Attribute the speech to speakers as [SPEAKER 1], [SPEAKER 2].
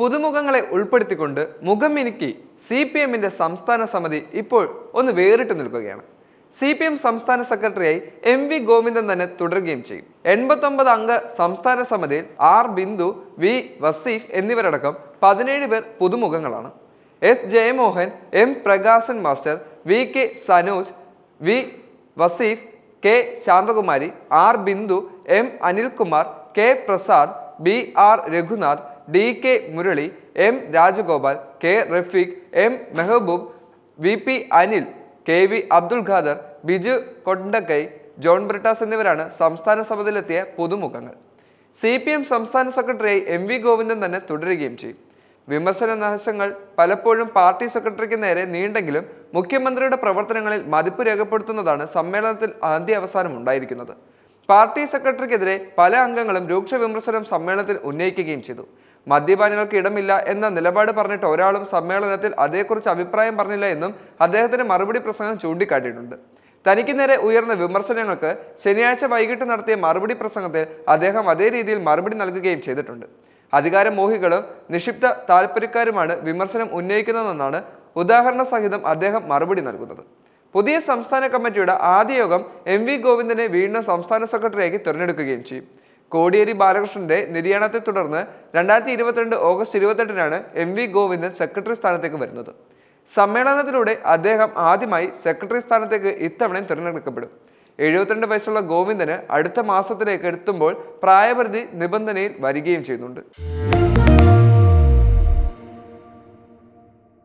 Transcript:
[SPEAKER 1] പുതുമുഖങ്ങളെ ഉൾപ്പെടുത്തിക്കൊണ്ട് മുഖം മിനുക്കി C P എമ്മിന്റെ സംസ്ഥാന സമിതി ഇപ്പോൾ ഒന്ന് വേറിട്ട് നിൽക്കുകയാണ്. സി പി എം സംസ്ഥാന സെക്രട്ടറിയായി എം വി ഗോവിന്ദൻ തന്നെ തുടരുകയും ചെയ്യും. എൺപത്തൊമ്പത് അംഗ സംസ്ഥാന സമിതിയിൽ ആർ ബിന്ദു വി വസീഫ് എന്നിവരടക്കം പതിനേഴ് പേർ പുതുമുഖങ്ങളാണ്. S Jayamohan M Prakashan master V K Sanoj V Vaseef K Shanthakumari R Bindu M Anilkumar K Prasad B R Raghunath D K Murali M Rajagopal K Rafeeq M Mehboob V P Anil K V Abdul Khader Biju Kondakkai John Brittas എന്നിവരാണ് സംസ്ഥാന സഭയിലെത്തിയ പുതുമുഖങ്ങൾ. C P M സംസ്ഥാന സെക്രട്ടറിയായി M V Govindan തന്നെ തുടരുകയും ചെയ്യും. വിമർശന നാശങ്ങൾ പലപ്പോഴും പാർട്ടി സെക്രട്ടറിക്ക് നേരെ നീണ്ടെങ്കിലും മുഖ്യമന്ത്രിയുടെ പ്രവർത്തനങ്ങളിൽ മതിപ്പ് രേഖപ്പെടുത്തുന്നതാണ് സമ്മേളനത്തിൽ ആദ്യ അവസാനം ഉണ്ടായിരിക്കുന്നത്. പാർട്ടി സെക്രട്ടറിക്കെതിരെ പല അംഗങ്ങളും രൂക്ഷ വിമർശനം സമ്മേളനത്തിൽ ഉന്നയിക്കുകയും ചെയ്തു. മദ്യപാനികൾക്ക് ഇടമില്ല എന്ന നിലപാട് പറഞ്ഞിട്ട് ഒരാളും സമ്മേളനത്തിൽ അതേക്കുറിച്ച് അഭിപ്രായം പറഞ്ഞില്ല എന്നും അദ്ദേഹത്തിന്റെ മറുപടി പ്രസംഗം ചൂണ്ടിക്കാട്ടിയിട്ടുണ്ട്. തനിക്ക് നേരെ ഉയർന്ന വിമർശനങ്ങൾക്ക് ശനിയാഴ്ച വൈകിട്ട് നടത്തിയ മറുപടി പ്രസംഗത്തിൽ അദ്ദേഹം അതേ രീതിയിൽ മറുപടി നൽകുകയും ചെയ്തിട്ടുണ്ട്. അധികാരമോഹികളും നിക്ഷിപ്ത താല്പര്യക്കാരുമാണ് വിമർശനം ഉന്നയിക്കുന്നതെന്നാണ് ഉദാഹരണ സഹിതം അദ്ദേഹം മറുപടി നൽകുന്നത്. പുതിയ സംസ്ഥാന കമ്മിറ്റിയുടെ ആദ്യ യോഗം എം വി ഗോവിന്ദനെ വീണ്ടും സംസ്ഥാന സെക്രട്ടറിയാക്കി തിരഞ്ഞെടുക്കുകയും ചെയ്യും. കോടിയേരി ബാലകൃഷ്ണന്റെ നിര്യാണത്തെ തുടർന്ന് രണ്ടായിരത്തി ഇരുപത്തിരണ്ട് ഓഗസ്റ്റ് ഇരുപത്തെട്ടിനാണ് എം വി ഗോവിന്ദൻ സെക്രട്ടറി സ്ഥാനത്തേക്ക് വരുന്നത്. സമ്മേളനത്തിലൂടെ അദ്ദേഹം ആദ്യമായി സെക്രട്ടറി സ്ഥാനത്തേക്ക് ഇത്തവണയും തിരഞ്ഞെടുക്കപ്പെടും. എഴുപത്തിരണ്ട് വയസ്സുള്ള ഗോവിന്ദന് അടുത്ത മാസത്തിലേക്ക് എത്തുമ്പോൾ പ്രായപരിധി നിബന്ധനയിൽ വരികയും ചെയ്യുന്നുണ്ട്.